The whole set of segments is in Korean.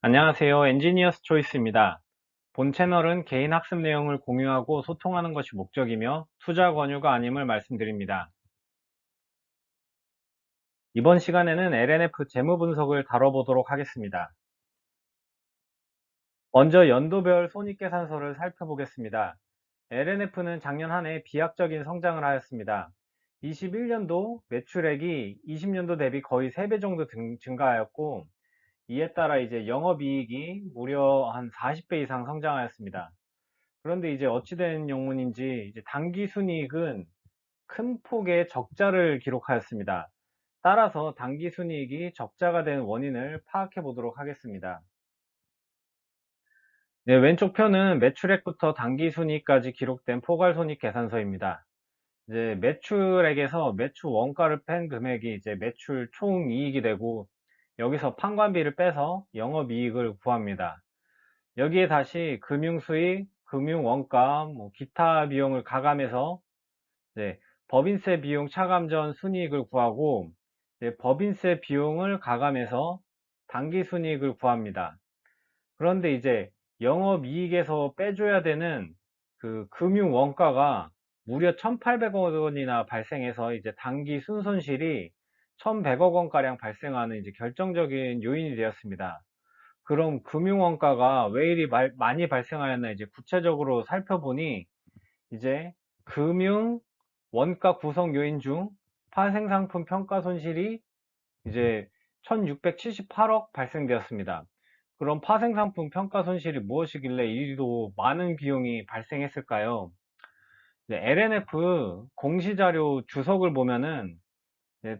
안녕하세요. 엔지니어스 초이스입니다. 본 채널은 개인 학습 내용을 공유하고 소통하는 것이 목적이며 투자 권유가 아님을 말씀드립니다. 이번 시간에는 LNF 재무 분석을 다뤄보도록 하겠습니다. 먼저 연도별 손익계산서를 살펴보겠습니다. LNF는 작년 한 해 비약적인 성장을 하였습니다. 21년도 매출액이 20년도 대비 거의 3배 정도 증가하였고 이에 따라 이제 영업이익이 무려 한 40배 이상 성장하였습니다. 그런데 이제 어찌된 영문인지 이제 당기순이익은 큰 폭의 적자를 기록하였습니다. 따라서 당기순이익이 적자가 된 원인을 파악해 보도록 하겠습니다. 네, 왼쪽 편은 매출액부터 당기순이익까지 기록된 포괄 손익 계산서입니다. 이제 매출액에서 매출 원가를 뺀 금액이 이제 매출 총 이익이 되고 여기서 판관비를 빼서 영업이익을 구합니다. 여기에 다시 금융수익, 금융원가, 뭐 기타 비용을 가감해서 법인세 비용 차감 전 순이익을 구하고 법인세 비용을 가감해서 당기순이익을 구합니다. 그런데 이제 영업이익에서 빼줘야 되는 그 금융원가가 무려 1,800억 원이나 발생해서 이제 당기 순손실이 1,100억 원가량 발생하는 이제 결정적인 요인이 되었습니다. 그럼 금융원가가 왜 이리 말, 많이 발생하였나 이제 구체적으로 살펴보니 이제 금융 원가 구성 요인 중 파생상품 평가 손실이 이제 1678억 발생되었습니다. 그럼 파생상품 평가 손실이 무엇이길래 이리도 많은 비용이 발생했을까요? LNF 공시자료 주석을 보면은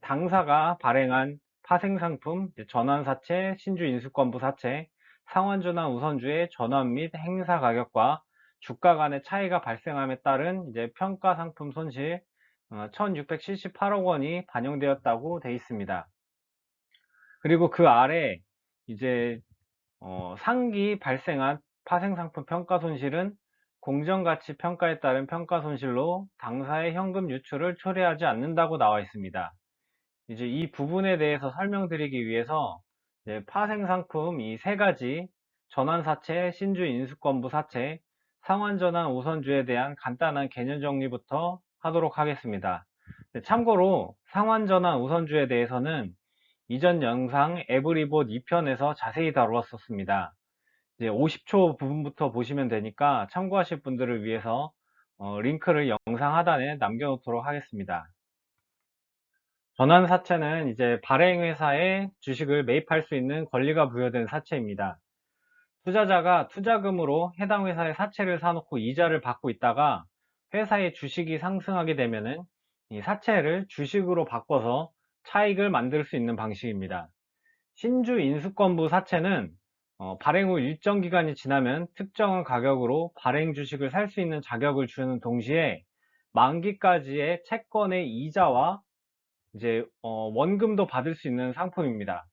당사가 발행한 파생상품, 전환사채, 신주인수권부 사채, 상환전환 우선주의 전환 및 행사 가격과 주가 간의 차이가 발생함에 따른 이제 평가 상품 손실 1678억 어, 원이 반영되었다고 되어 있습니다. 그리고 그 아래 이제 어, 상기 발생한 파생상품 평가 손실은 공정가치 평가에 따른 평가 손실로 당사의 현금 유출을 초래하지 않는다고 나와 있습니다. 이제 이 부분에 대해서 설명드리기 위해서 파생상품 이 세 가지 전환사채, 신주 인수권부 사채, 상환전환 우선주에 대한 간단한 개념 정리부터 하도록 하겠습니다. 참고로 상환전환 우선주에 대해서는 이전 영상 에브리봇 2편에서 자세히 다루었었습니다. 이제 50초 부분부터 보시면 되니까 참고하실 분들을 위해서 어, 링크를 영상 하단에 남겨놓도록 하겠습니다. 전환 사채는 이제 발행 회사에 주식을 매입할 수 있는 권리가 부여된 사채입니다. 투자자가 투자금으로 해당 회사의 사채를 사놓고 이자를 받고 있다가 회사의 주식이 상승하게 되면은 이 사채를 주식으로 바꿔서 차익을 만들 수 있는 방식입니다. 신주 인수권부 사채는 어, 발행 후 일정 기간이 지나면 특정한 가격으로 발행 주식을 살 수 있는 자격을 주는 동시에 만기까지의 채권의 이자와 이제 어, 원금도 받을 수 있는 상품입니다.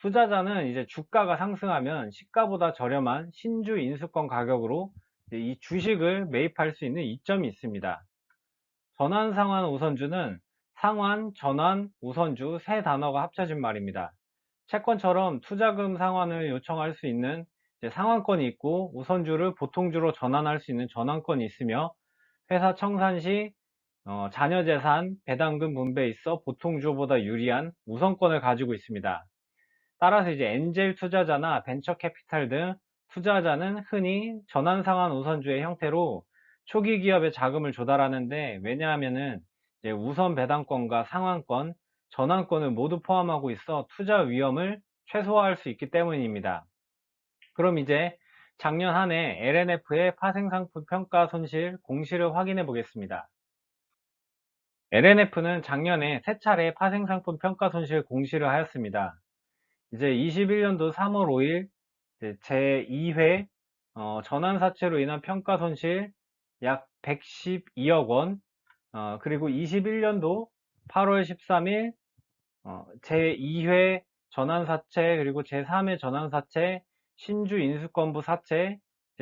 투자자는 이제 주가가 상승하면 시가보다 저렴한 신주 인수권 가격으로 이 주식을 매입할 수 있는 이점이 있습니다. 전환 상환 우선주는 상환, 전환, 우선주 세 단어가 합쳐진 말입니다. 채권처럼 투자금 상환을 요청할 수 있는 상환권이 있고 우선주를 보통주로 전환할 수 있는 전환권이 있으며 회사 청산 시 어, 자녀 재산 배당금 분배에 있어 보통 주보다 유리한 우선권을 가지고 있습니다. 따라서 이제 엔젤 투자자나 벤처 캐피탈 등 투자자는 흔히 전환 상환 우선주의 형태로 초기 기업에 자금을 조달하는데 왜냐하면은 우선 배당권과 상환권, 전환권을 모두 포함하고 있어 투자 위험을 최소화할 수 있기 때문입니다. 그럼 이제 작년 한 해 LNF의 파생상품 평가 손실 공시를 확인해 보겠습니다. LNF는 작년에 세 차례 파생상품 평가 손실 공시를 하였습니다. 이제 21년도 3월 5일 제2회 어, 전환사채로 인한 평가 손실 약 112억 원 어, 그리고 21년도 8월 13일 어, 제2회 전환사채 그리고 제3회 전환사채 신주 인수권부 사채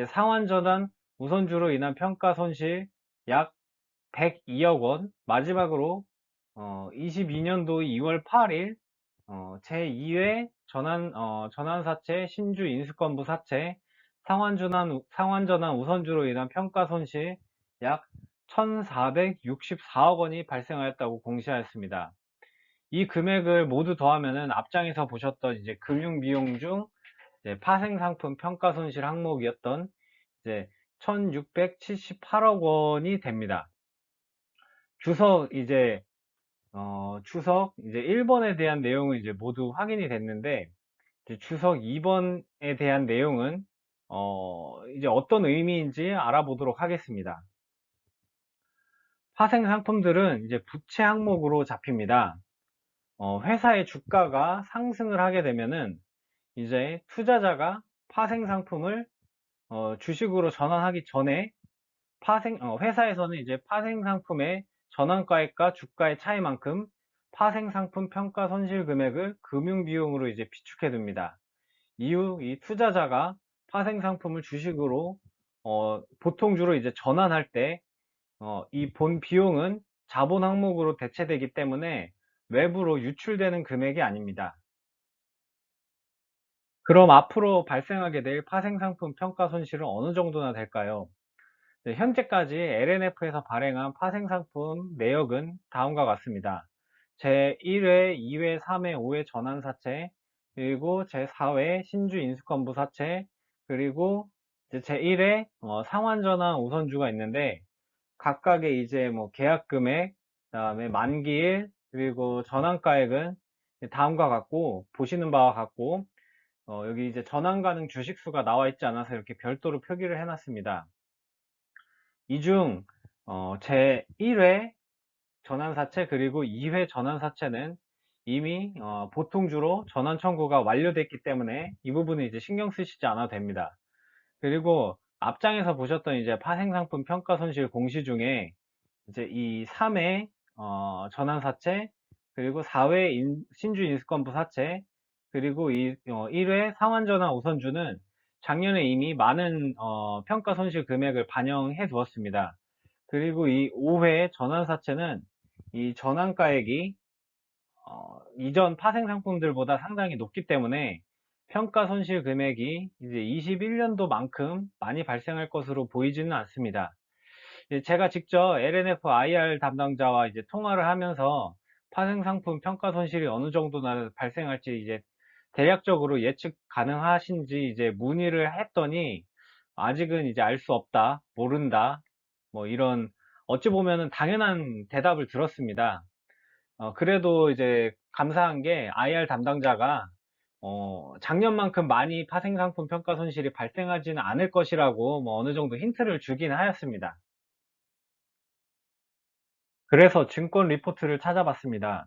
상환전환 우선주로 인한 평가 손실 약 102억 원 마지막으로 어, 22년도 2월 8일 어, 제2회 전환, 어, 전환사채, 신주 인수권부 사채, 상환전환, 상환전환 우선주로 인한 평가 손실 약 1,464억 원이 발생하였다고 공시하였습니다. 이 금액을 모두 더하면은 앞장에서 보셨던 이제 금융 비용 중 이제 파생 상품 평가 손실 항목이었던 이제 1678억 원이 됩니다. 주석 이제 어, 추석 이제 1번에 대한 내용은 이제 모두 확인이 됐는데 이제 추석 2번에 대한 내용은 어, 이제 어떤 의미인지 알아보도록 하겠습니다. 파생 상품들은 이제 부채 항목으로 잡힙니다. 어, 회사의 주가가 상승을 하게 되면은 이제 투자자가 파생 상품을 어, 주식으로 전환하기 전에 파생 어, 회사에서는 이제 파생 상품의 전환가액과 주가의 차이만큼 파생 상품 평가 손실 금액을 금융 비용으로 이제 비축해 둡니다. 이후 이 투자자가 파생 상품을 주식으로 어, 보통 주로 이제 전환할 때 어, 이본 비용은 자본 항목으로 대체되기 때문에 외부로 유출되는 금액이 아닙니다. 그럼 앞으로 발생하게 될 파생상품 평가 손실은 어느 정도나 될까요? 네, 현재까지 LNF에서 발행한 파생상품 내역은 다음과 같습니다. 제1회, 2회, 3회, 5회 전환사채, 그리고 제4회 신주 인수권부 사채, 그리고 제1회 어, 상환전환 우선주가 있는데 각각의 이제 뭐 계약금액, 그다음에 만기일, 그리고 전환가액은 다음과 같고 보시는 바와 같고 어, 여기 이제 전환 가능 주식수가 나와 있지 않아서 이렇게 별도로 표기를 해놨습니다. 이중 어, 제 1회 전환사채 그리고 2회 전환사채는 이미 어, 보통주로 전환 청구가 완료됐기 때문에 이 부분은 이제 신경 쓰시지 않아도 됩니다. 그리고 앞장에서 보셨던 이제 파생상품 평가 손실 공시 중에 이제 이 3회 어, 전환 사채 그리고 4회 인, 신주 인수권부 사채 그리고 이 어, 1회 상환 전환 우선주는 작년에 이미 많은 어, 평가 손실 금액을 반영해 두었습니다. 그리고 이 5회 전환사채는 이 전환가액이 어, 이전 파생 상품들보다 상당히 높기 때문에 평가 손실 금액이 이제 21년도만큼 많이 발생할 것으로 보이지는 않습니다. 제가 직접 LNF IR 담당자와 이제 통화를 하면서 파생 상품 평가 손실이 어느 정도나 발생할지 이제 대략적으로 예측 가능하신지 이제 문의를 했더니 아직은 이제 알 수 없다, 모른다, 뭐 이런 어찌 보면은 당연한 대답을 들었습니다. 어, 그래도 이제 감사한 게 IR 담당자가 어, 작년만큼 많이 파생 상품 평가 손실이 발생하지는 않을 것이라고 뭐 어느 정도 힌트를 주긴 하였습니다. 그래서 증권 리포트를 찾아봤습니다.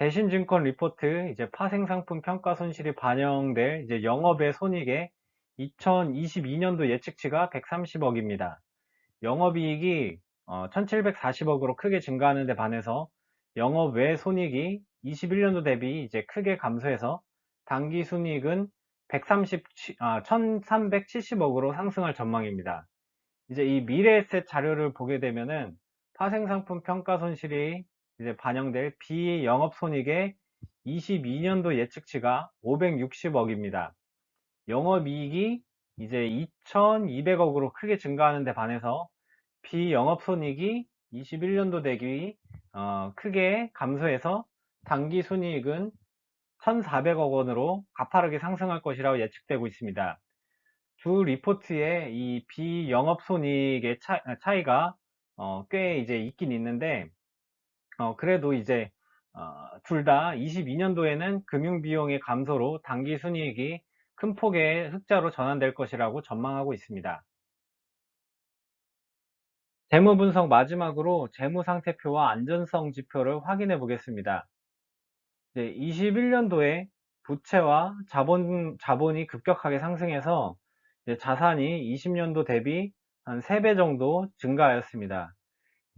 대신증권 리포트 이제 파생상품 평가 손실이 반영될 이제 영업의 손익의 2022년도 예측치가 130억입니다. 영업이익이 어, 1740억으로 크게 증가하는 데 반해서 영업 외 손익이 21년도 대비 이제 크게 감소해서 당기 순이익은 130, 아, 1370억으로 상승할 전망입니다. 이제 이 미래에셋 자료를 보게 되면은 파생상품 평가 손실이 이제 반영될 비영업 손익의 22년도 예측치가 560억입니다. 영업이익이 이제 2200억으로 크게 증가하는 데 반해서 비영업손익이 21년도 대비 어, 크게 감소해서 당기순이익은 1,400억 원으로 가파르게 상승할 것이라고 예측되고 있습니다. 두 리포트의 이 비영업손익의 차이, 가 어, 꽤 이제 있긴 있는데 어, 그래도 이제 어, 둘 다 22년도에는 금융비용의 감소로 당기순이익이 큰 폭의 흑자로 전환될 것이라고 전망하고 있습니다. 재무 분석 마지막으로 재무 상태표와 안전성 지표를 확인해 보겠습니다. 21년도에 부채와 자본, 자본이 급격하게 상승해서 자산이 20년도 대비 한 3배 정도 증가하였습니다.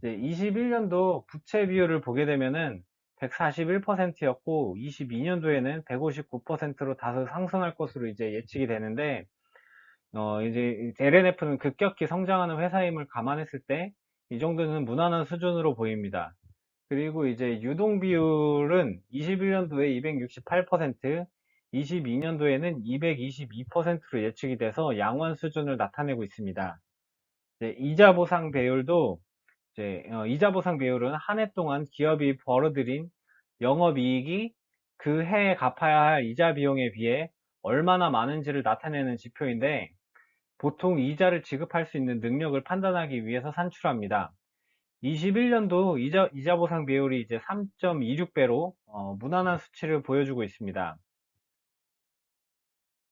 21년도 부채 비율을 보게 되면은 141%였고 22년도에는 159%로 다소 상승할 것으로 이제 예측이 되는데 어 이제 LNF는 급격히 성장하는 회사임을 감안했을 때 이 정도는 무난한 수준으로 보입니다. 그리고 이제 유동 비율은 21년도에 268%, 22년도에는 222%로 예측이 돼서 양원 수준을 나타내고 있습니다. 이제 이자 보상 배율도 이제 어, 이자 보상 배율은 한 해 동안 기업이 벌어들인 영업이익이 그 해에 갚아야 할 이자 비용에 비해 얼마나 많은지를 나타내는 지표인데 보통 이자를 지급할 수 있는 능력을 판단하기 위해서 산출합니다. 21년도 이자, 이자 보상 비율이 이제 3.26배로 무난한 수치를 보여주고 있습니다.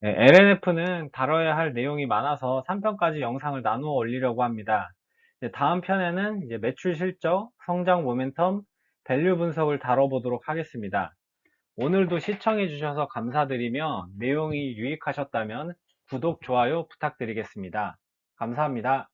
LNF는 다뤄야 할 내용이 많아서 3편까지 영상을 나누어 올리려고 합니다. 이제 다음 편에는 이제 매출 실적, 성장 모멘텀, 밸류 분석을 다뤄보도록 하겠습니다. 오늘도 시청해 주셔서 감사드리며 내용이 유익하셨다면 구독, 좋아요 부탁드리겠습니다. 감사합니다.